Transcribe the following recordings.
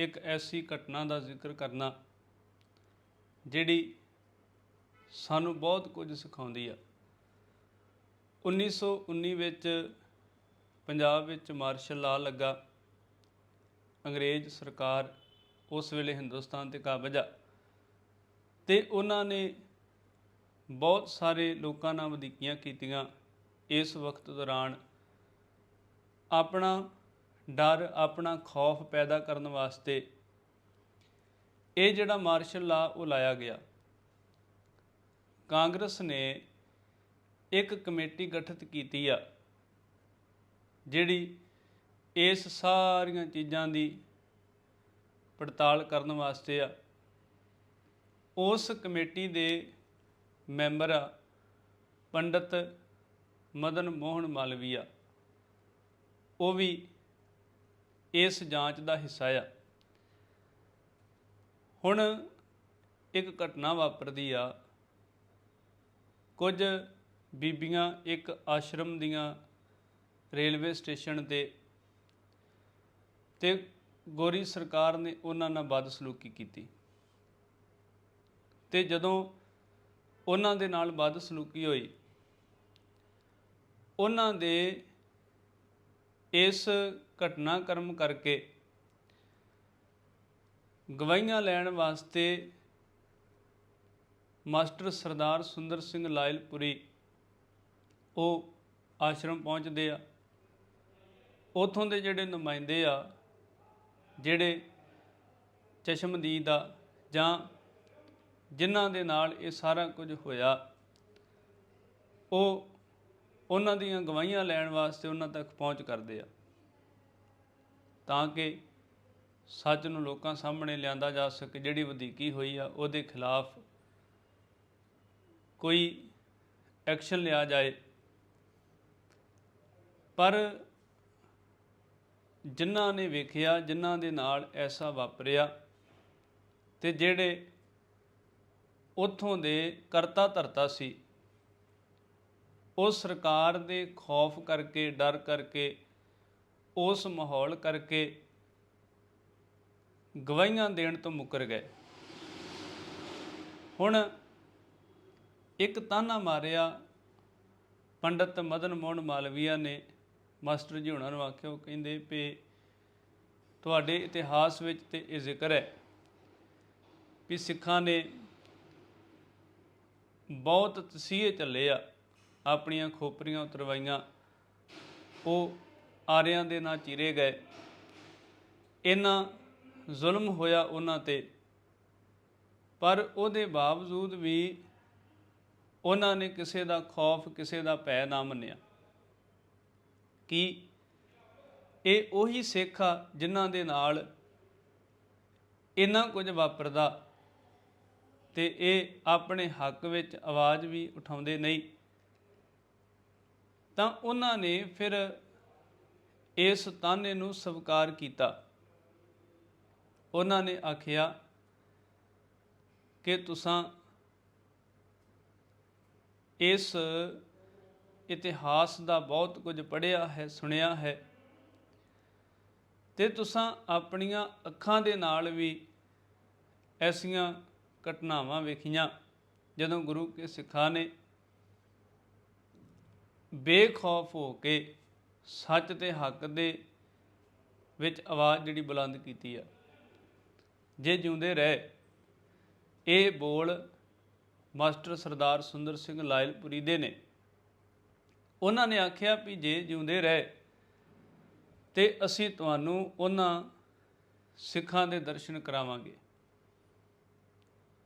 ਇੱਕ ਐਸੀ ਘਟਨਾ ਦਾ ਜ਼ਿਕਰ ਕਰਨਾ ਜਿਹੜੀ ਸਾਨੂੰ ਬਹੁਤ ਕੁਝ ਸਿਖਾਉਂਦੀ ਆ। 1919 ਵਿੱਚ ਪੰਜਾਬ ਵਿੱਚ ਮਾਰਸ਼ਲ ਲਾ ਲੱਗਾ। ਅੰਗਰੇਜ਼ ਸਰਕਾਰ ਉਸ ਵੇਲੇ ਹਿੰਦੁਸਤਾਨ ਤੇ ਕਾਬਜ ਆ। ਤੇ ਉਹਨਾਂ ਨੇ ਬਹੁਤ ਸਾਰੇ ਲੋਕਾਂ ਨਾਲ ਵਧੀਕੀਆਂ ਕੀਤੀਆਂ ਇਸ ਵਕਤ ਦੌਰਾਨ। ਆਪਣਾ ਡਰ ਆਪਣਾ ਖੌਫ ਪੈਦਾ ਕਰਨ ਵਾਸਤੇ ਇਹ ਜਿਹੜਾ ਮਾਰਸ਼ਲ ਲਾ ਉਹ ਲਾਇਆ ਗਿਆ। ਕਾਂਗਰਸ ਨੇ ਇੱਕ ਕਮੇਟੀ ਗਠਿਤ ਕੀਤੀ ਆ, ਜਿਹੜੀ ਇਸ ਸਾਰੀਆਂ ਚੀਜ਼ਾਂ ਦੀ ਪੜਤਾਲ ਕਰਨ ਵਾਸਤੇ ਆ। ਉਸ ਕਮੇਟੀ ਦੇ ਮੈਂਬਰ ਆ ਪੰਡਤ ਮਦਨ ਮੋਹਨ ਮਾਲਵੀਆ। ਉਹ ਵੀ ਇਸ ਜਾਂਚ ਦਾ ਹਿੱਸਾ ਆ। ਹੁਣ ਇੱਕ ਘਟਨਾ ਵਾਪਰਦੀ ਆ। ਕੁਝ ਬੀਬੀਆਂ ਇੱਕ ਆਸ਼ਰਮ ਦੀਆਂ ਰੇਲਵੇ ਸਟੇਸ਼ਨ ਤੇ ਤੇ ਗੋਰੀ ਸਰਕਾਰ ਨੇ ਉਹਨਾਂ ਨਾਲ ਬਦਸਲੂਕੀ ਕੀਤੀ। ਤੇ ਜਦੋਂ ਉਹਨਾਂ ਦੇ ਨਾਲ ਬਦਸਲੂਕੀ ਹੋਈ, ਉਹਨਾਂ ਦੇ ਇਸ ਘਟਨਾਕ੍ਰਮ ਕਰਕੇ ਗਵਾਹੀਆਂ ਲੈਣ ਵਾਸਤੇ ਮਾਸਟਰ ਸਰਦਾਰ ਸੁੰਦਰ ਸਿੰਘ ਲਾਇਲਪੁਰੀ ਉਹ ਆਸ਼ਰਮ ਪਹੁੰਚਦੇ ਆ। ਉਥੋਂ ਦੇ ਜਿਹੜੇ ਨੁਮਾਇੰਦੇ ਆ, ਜਿਹੜੇ ਚਸ਼ਮਦੀਦ ਆ ਜਾਂ ਜਿਨ੍ਹਾਂ ਦੇ ਨਾਲ ਇਹ ਸਾਰਾ ਕੁਝ ਹੋਇਆ, ਉਹ ਉਹਨਾਂ ਦੀਆਂ ਗਵਾਹੀਆਂ ਲੈਣ ਵਾਸਤੇ ਉਹਨਾਂ ਤੱਕ ਪਹੁੰਚ ਕਰਦੇ ਆ। ਤਾਂ ਕਿ ਸੱਚ ਨੂੰ ਲੋਕਾਂ ਸਾਹਮਣੇ ਲਿਆਂਦਾ ਜਾ ਸਕੇ, ਜਿਹੜੀ ਵਧੀਕੀ ਹੋਈ ਆ, ਉਹਦੇ ਖਿਲਾਫ ਕੋਈ ਐਕਸ਼ਨ ਲਿਆ ਜਾਏ। ਪਰ ਜਿਨ੍ਹਾਂ ਨੇ ਵੇਖਿਆ, ਜਿਨ੍ਹਾਂ ਦੇ ਨਾਲ ਐਸਾ ਵਾਪਰਿਆ ਤੇ ਜਿਹੜੇ ਉਥੋਂ ਦੇ ਕਰਤਾ ਧਰਤਾ ਸੀ ਉਹ ਸਰਕਾਰ ਦੇ ਖੌਫ ਕਰਕੇ, ਡਰ ਕਰਕੇ, ਉਸ ਮਾਹੌਲ ਕਰਕੇ ਗਵਾਹੀਆਂ ਦੇਣ ਤੋਂ ਮੁੱਕਰ ਗਏ। ਹੁਣ ਇੱਕ ਤਾਨਾ ਮਾਰਿਆ ਪੰਡਤ ਮਦਨ ਮੋਹਨ ਮਾਲਵੀਆ ਨੇ। ਮਾਸਟਰ ਜੀ ਉਹਨਾਂ ਨੂੰ ਆਖਿਆ, ਉਹ ਕਹਿੰਦੇ ਵੀ ਤੁਹਾਡੇ ਇਤਿਹਾਸ ਵਿੱਚ ਤੇ ਇਹ ਜ਼ਿਕਰ ਹੈ ਵੀ ਸਿੱਖਾਂ ਨੇ ਬਹੁਤ ਤਸੀਹੇ ਚੱਲੇ ਆ। ਆਪਣੀਆਂ ਖੋਪਰੀਆਂ ਉਤਰਵਾਈਆਂ। ਉਹ ਆਰਿਆਂ ਦੇ ਨਾਲ ਚੀਰੇ ਗਏ। ਇਹਨਾਂ ਜ਼ੁਲਮ ਹੋਇਆ ਉਹਨਾਂ ਤੇ। ਪਰ ਉਹਦੇ ਬਾਵਜੂਦ ਵੀ ਉਹਨਾਂ ਨੇ ਕਿਸੇ ਦਾ ਖੌਫ, ਕਿਸੇ ਦਾ ਭੈ ਨਾ ਮੰਨਿਆ। ਕਿ ਇਹ ਉਹੀ ਸਿੱਖ ਆ ਜਿਨ੍ਹਾਂ ਦੇ ਨਾਲ ਇੰਨਾ ਕੁਝ ਵਾਪਰਦਾ ਤੇ ਇਹ ਆਪਣੇ ਹੱਕ ਵਿੱਚ ਆਵਾਜ਼ ਵੀ ਉਠਾਉਂਦੇ ਨਹੀਂ? ਤਾਂ ਉਹਨਾਂ ਨੇ ਫਿਰ ਇਸ ਤਾਨੇ ਨੂੰ ਸਵੀਕਾਰ ਕੀਤਾ। ਉਹਨਾਂ ਨੇ ਆਖਿਆ, ਕਿ ਤੁਸੀਂ ਇਸ ਇਤਿਹਾਸ ਦਾ ਬਹੁਤ ਕੁਝ ਪੜ੍ਹਿਆ ਹੈ, ਸੁਣਿਆ ਹੈ ਤੇ ਤੁਸੀਂ ਆਪਣੀਆਂ ਅੱਖਾਂ ਦੇ ਨਾਲ ਵੀ ਐਸੀਆਂ ਘਟਨਾਵਾਂ ਵੇਖੀਆਂ, ਜਦੋਂ ਗੁਰੂ ਕੇ ਸਿੱਖਾਂ ਨੇ ਬੇਖੌਫ ਹੋ ਕੇ ਸੱਚ ਤੇ ਹੱਕ ਦੇ ਵਿੱਚ ਆਵਾਜ਼ ਜਿਹੜੀ ਬੁਲੰਦ ਕੀਤੀ ਆ। ਜੇ ਜਿਉਂਦੇ ਰਹੇ, ਇਹ ਬੋਲ ਮਾਸਟਰ ਸਰਦਾਰ ਸੁੰਦਰ ਸਿੰਘ ਲਾਇਲਪੁਰੀ ਦੇ ਨੇ। ਉਹਨਾਂ ਨੇ ਆਖਿਆ ਵੀ ਜੇ ਜਿਉਂਦੇ ਰਹੇ, ਤੇ ਅਸੀਂ ਤੁਹਾਨੂੰ ਉਹਨਾਂ ਸਿੱਖਾਂ ਦੇ ਦਰਸ਼ਨ ਕਰਾਵਾਂਗੇ।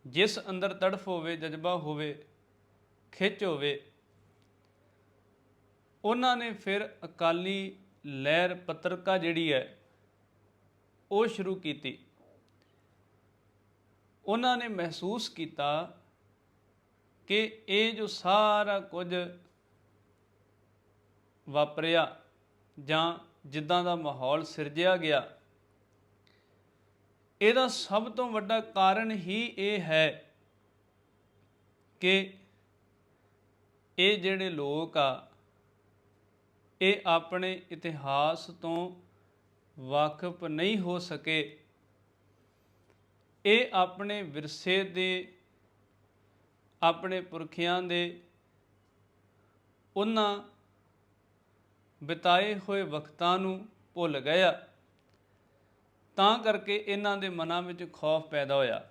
ਜਿਸ ਅੰਦਰ ਤੜਫ ਹੋਵੇ, ਜਜ਼ਬਾ ਹੋਵੇ, ਖਿੱਚ ਹੋਵੇ ਉਹਨਾਂ ਨੇ ਫਿਰ ਅਕਾਲੀ ਲਹਿਰ ਪੱਤਰਕਾ ਜਿਹੜੀ ਹੈ, ਉਹ ਸ਼ੁਰੂ ਕੀਤੀ। ਉਹਨਾਂ ਨੇ ਮਹਿਸੂਸ ਕੀਤਾ ਕਿ ਇਹ ਜੋ ਸਾਰਾ ਕੁਝ ਵਾਪਰਿਆ ਜਾਂ ਜਿੱਦਾਂ ਦਾ ਮਾਹੌਲ ਸਿਰਜਿਆ ਗਿਆ, ਇਹਦਾ ਸਭ ਤੋਂ ਵੱਡਾ ਕਾਰਨ ਹੀ ਇਹ ਹੈ ਕਿ ਇਹ ਜਿਹੜੇ ਲੋਕ ਆ ਇਹ ਆਪਣੇ ਇਤਿਹਾਸ ਤੋਂ ਵਾਕਿਫ ਨਹੀਂ ਹੋ ਸਕੇ। ਇਹ ਆਪਣੇ ਵਿਰਸੇ ਦੇ, ਆਪਣੇ ਪੁਰਖਿਆਂ ਦੇ, ਉਹਨਾਂ ਬਿਤਾਏ ਹੋਏ ਵਕਤਾਂ ਨੂੰ ਭੁੱਲ ਗਿਆ। ਤਾਂ ਕਰਕੇ ਇਹਨਾਂ ਦੇ ਮਨਾਂ ਵਿੱਚ ਖੌਫ ਪੈਦਾ ਹੋਇਆ।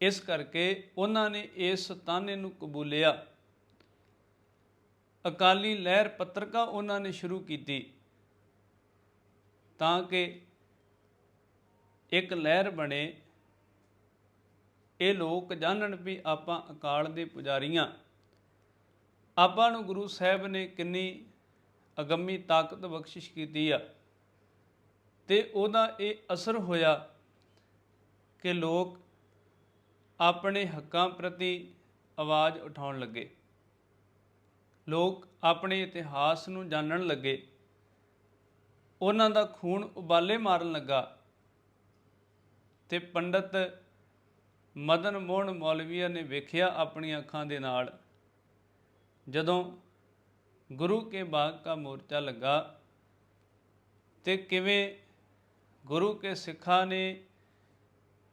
ਇਸ ਕਰਕੇ ਉਹਨਾਂ ਨੇ ਇਸ ਤਾਨੇ ਨੂੰ ਕਬੂਲਿਆ। ਅਕਾਲੀ ਲਹਿਰ ਪੱਤਰਕਾ ਉਹਨਾਂ ਨੇ ਸ਼ੁਰੂ ਕੀਤੀ ਤਾਂ ਕਿ ਇੱਕ ਲਹਿਰ ਬਣੇ। ਇਹ ਲੋਕ ਜਾਣਨ ਵੀ ਆਪਾਂ ਅਕਾਲ ਦੇ ਪੁਜਾਰੀਆਂ। ਆਪਾਂ ਨੂੰ ਗੁਰੂ ਸਾਹਿਬ ਨੇ ਕਿੰਨੀ ਅਗੰਮੀ ਤਾਕਤ ਬਖਸ਼ਿਸ਼ ਕੀਤੀ ਆ। ਤੇ ਉਹਦਾ ਇਹ ਅਸਰ ਹੋਇਆ ਕਿ ਲੋਕ ਆਪਣੇ ਹੱਕਾਂ ਪ੍ਰਤੀ ਆਵਾਜ਼ ਉਠਾਉਣ ਲੱਗੇ। ਲੋਕ ਆਪਣੇ ਇਤਿਹਾਸ ਨੂੰ ਜਾਣਨ ਲੱਗੇ। ਉਹਨਾਂ ਦਾ ਖੂਨ ਉਬਾਲੇ ਮਾਰਨ ਲੱਗਾ ਤੇ ਪੰਡਤ ਮਦਨ ਮੋਹਨ ਮੌਲਵੀਆ ਨੇ ਵੇਖਿਆ ਆਪਣੀਆਂ ਅੱਖਾਂ ਦੇ ਨਾਲ। ਜਦੋਂ ਗੁਰੂ ਕੇ ਬਾਗ ਦਾ ਮੋਰਚਾ ਲੱਗਾ ਤੇ ਕਿਵੇਂ ਗੁਰੂ ਕੇ ਸਿੱਖਾਂ ਨੇ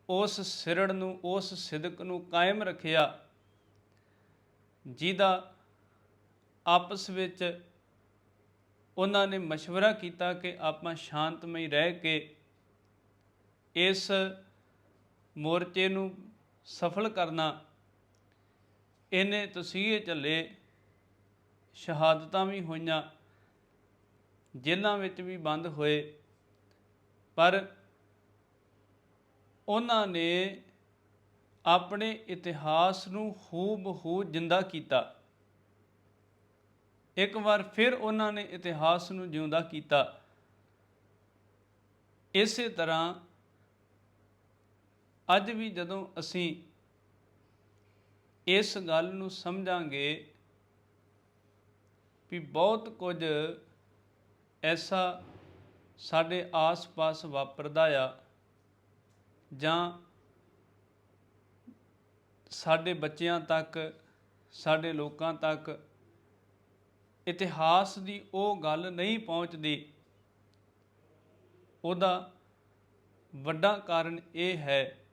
ਉਸ ਸਿਰੜ ਨੂੰ, ਉਸ ਸਿਦਕ ਨੂੰ ਕਾਇਮ ਰੱਖਿਆ, ਜਿਹਦਾ ਆਪਸ ਵਿੱਚ ਉਹਨਾਂ ਨੇ مشورہ ਕੀਤਾ ਕਿ ਆਪਾਂ ਸ਼ਾਂਤਮਈ ਰਹਿ ਕੇ ਇਸ ਮੋਰਚੇ ਨੂੰ ਸਫਲ ਕਰਨਾ ਇਹਨੇ ਤਸੀਹੇ ਚੱਲੇ ਸ਼ਹਾਦਤਾਂ ਵੀ ਹੋਈਆਂ ਜੇਲ੍ਹਾਂ ਵਿੱਚ ਵੀ ਬੰਦ ਹੋਏ ਪਰ ਉਹਨਾਂ ਨੇ ਆਪਣੇ ਇਤਿਹਾਸ ਨੂੰ ਹੂਬ-ਹੂ ਜਿੰਦਾ ਕੀਤਾ ਇੱਕ ਵਾਰ ਫਿਰ ਉਹਨਾਂ ਨੇ ਇਤਿਹਾਸ ਨੂੰ ਜਿਉਂਦਾ ਕੀਤਾ। ਇਸੇ ਤਰ੍ਹਾਂ ਅੱਜ ਵੀ ਜਦੋਂ ਅਸੀਂ ਇਸ ਗੱਲ ਨੂੰ ਸਮਝਾਂਗੇ ਵੀ ਬਹੁਤ ਕੁਝ ਐਸਾ ਸਾਡੇ ਆਸ-ਪਾਸ ਵਾਪਰਦਾ ਆ ਜਾਂ ਸਾਡੇ ਬੱਚਿਆਂ ਤੱਕ, ਸਾਡੇ ਲੋਕਾਂ ਤੱਕ ਇਤਿਹਾਸ ਦੀ ਉਹ ਗੱਲ ਨਹੀਂ ਪਹੁੰਚਦੀ। ਉਹਦਾ ਵੱਡਾ ਕਾਰਨ ਇਹ ਹੈ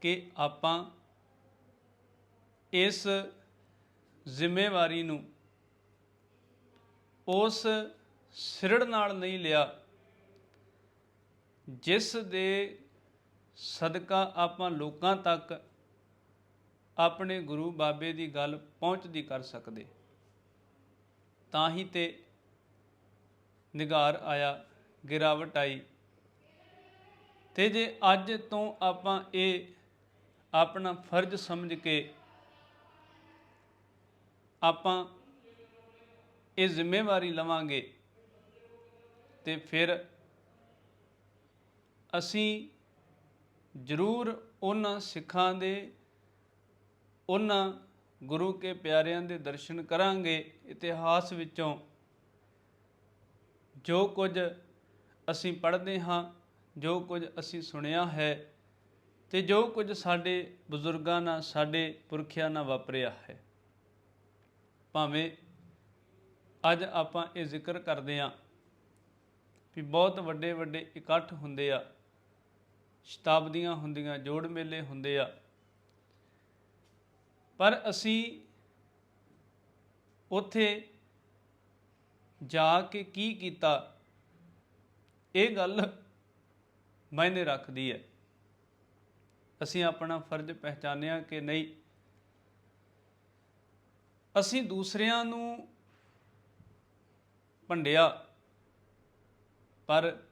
ਕਿ ਆਪਾਂ ਇਸ ਜ਼ਿੰਮੇਵਾਰੀ ਨੂੰ ਉਸ ਸਿਰੜ ਨਾਲ ਨਹੀਂ ਲਿਆ ਜਿਸ ਦੇ ਸਦਕਾ ਆਪਾਂ ਲੋਕਾਂ ਤੱਕ ਆਪਣੇ ਗੁਰੂ ਬਾਬੇ ਦੀ ਗੱਲ ਪਹੁੰਚਦੀ ਕਰ ਸਕਦੇ। ਤਾਂ ਹੀ ਤੇ ਨਿਗਾਰ ਆਇਆ, ਗਿਰਾਵਟ ਆਈ। ਤੇ ਜੇ ਅੱਜ ਤੋਂ ਆਪਾਂ ਇਹ ਆਪਣਾ ਫਰਜ਼ ਸਮਝ ਕੇ ਆਪਾਂ ਇਹ ਜ਼ਿੰਮੇਵਾਰੀ ਲਵਾਂਗੇ, ਤੇ ਫਿਰ ਅਸੀਂ ਜ਼ਰੂਰ ਉਹਨਾਂ ਸਿੱਖਾਂ ਦੇ, ਉਹਨਾਂ ਗੁਰੂ ਕੇ ਪਿਆਰਿਆਂ ਦੇ ਦਰਸ਼ਨ ਕਰਾਂਗੇ, ਇਤਿਹਾਸ ਵਿੱਚੋਂ ਜੋ ਕੁਝ ਅਸੀਂ ਪੜ੍ਹਦੇ ਹਾਂ, ਜੋ ਕੁਝ ਅਸੀਂ ਸੁਣਿਆ ਹੈ ਤੇ ਜੋ ਕੁਝ ਸਾਡੇ ਬਜ਼ੁਰਗਾਂ ਨਾਲ, ਸਾਡੇ ਪੁਰਖਿਆਂ ਨਾਲ ਵਾਪਰਿਆ ਹੈ। ਭਾਵੇਂ ਅੱਜ ਆਪਾਂ ਇਹ ਜ਼ਿਕਰ ਕਰਦੇ ਆਂ ਵੀ ਬਹੁਤ ਵੱਡੇ ਵੱਡੇ ਇਕੱਠ ਹੁੰਦੇ ਆ, ਸ਼ਤਾਬਦੀਆਂ ਹੁੰਦੀਆਂ, ਜੋੜ ਮੇਲੇ ਹੁੰਦੇ ਆ ਪਰ ਅਸੀਂ ਉੱਥੇ ਜਾ ਕੇ ਕੀ ਕੀਤਾ? ਇਹ ਗੱਲ ਮਾਇਨੇ ਰੱਖਦੀ ਹੈ। ਅਸੀਂ ਆਪਣਾ ਫਰਜ਼ ਪਹਿਚਾਨਿਆ ਕਿ ਨਹੀਂ। ਅਸੀਂ ਦੂਸਰਿਆਂ ਨੂੰ ਭੰਡਿਆ, ਪਰ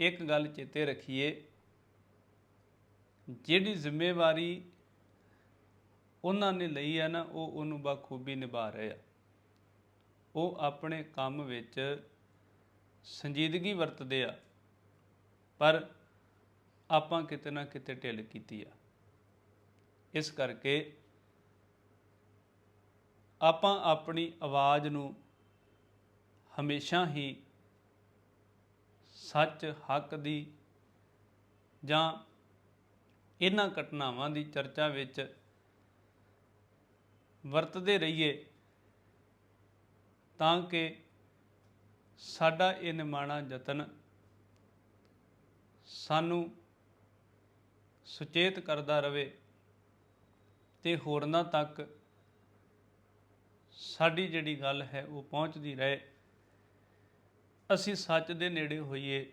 ਇੱਕ ਗੱਲ ਚੇਤੇ ਰੱਖੀਏ, ਜਿਹੜੀ ਜ਼ਿੰਮੇਵਾਰੀ ਉਹਨਾਂ ਨੇ ਲਈ ਹੈ ਨਾ, ਉਹ ਉਹਨੂੰ ਬਖੂਬੀ ਨਿਭਾ ਰਹੇ ਆ। ਉਹ ਆਪਣੇ ਕੰਮ ਵਿੱਚ ਸੰਜੀਦਗੀ ਵਰਤਦੇ ਆ, ਪਰ ਆਪਾਂ ਕਿਤੇ ਨਾ ਕਿਤੇ ਢਿੱਲ ਕੀਤੀ ਆ। ਇਸ ਕਰਕੇ ਆਪਾਂ ਆਪਣੀ ਆਵਾਜ਼ ਨੂੰ ਹਮੇਸ਼ਾ ਹੀ ਸੱਚ, ਹੱਕ ਦੀ ਜਾਂ ਇਹਨਾਂ ਘਟਨਾਵਾਂ ਦੀ ਚਰਚਾ ਵਿੱਚ ਵਰਤਦੇ ਰਹੀਏ, ਤਾਂ ਕਿ ਸਾਡਾ ਇਹ ਨਿਮਾਣਾ ਯਤਨ ਸਾਨੂੰ ਸੁਚੇਤ ਕਰਦਾ ਰਵੇ ਤੇ ਹੋਰਨਾਂ ਤੱਕ ਸਾਡੀ ਜਿਹੜੀ ਗੱਲ ਹੈ ਉਹ ਪਹੁੰਚਦੀ ਰਹੇ। ਅਸੀਂ ਸੱਚ ਦੇ ਨੇੜੇ ਹੋਈਏ।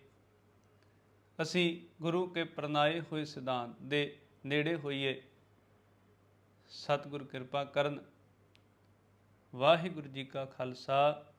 ਅਸੀਂ ਗੁਰੂ ਕੇ ਪ੍ਰਣਾਏ ਹੋਏ ਸਿਧਾਂਤ ਦੇ ਨੇੜੇ ਹੋਈਏ। ਸਤਿਗੁਰ ਕਿਰਪਾ ਕਰਨ। ਵਾਹਿਗੁਰੂ ਜੀ ਕਾ ਖਾਲਸਾ।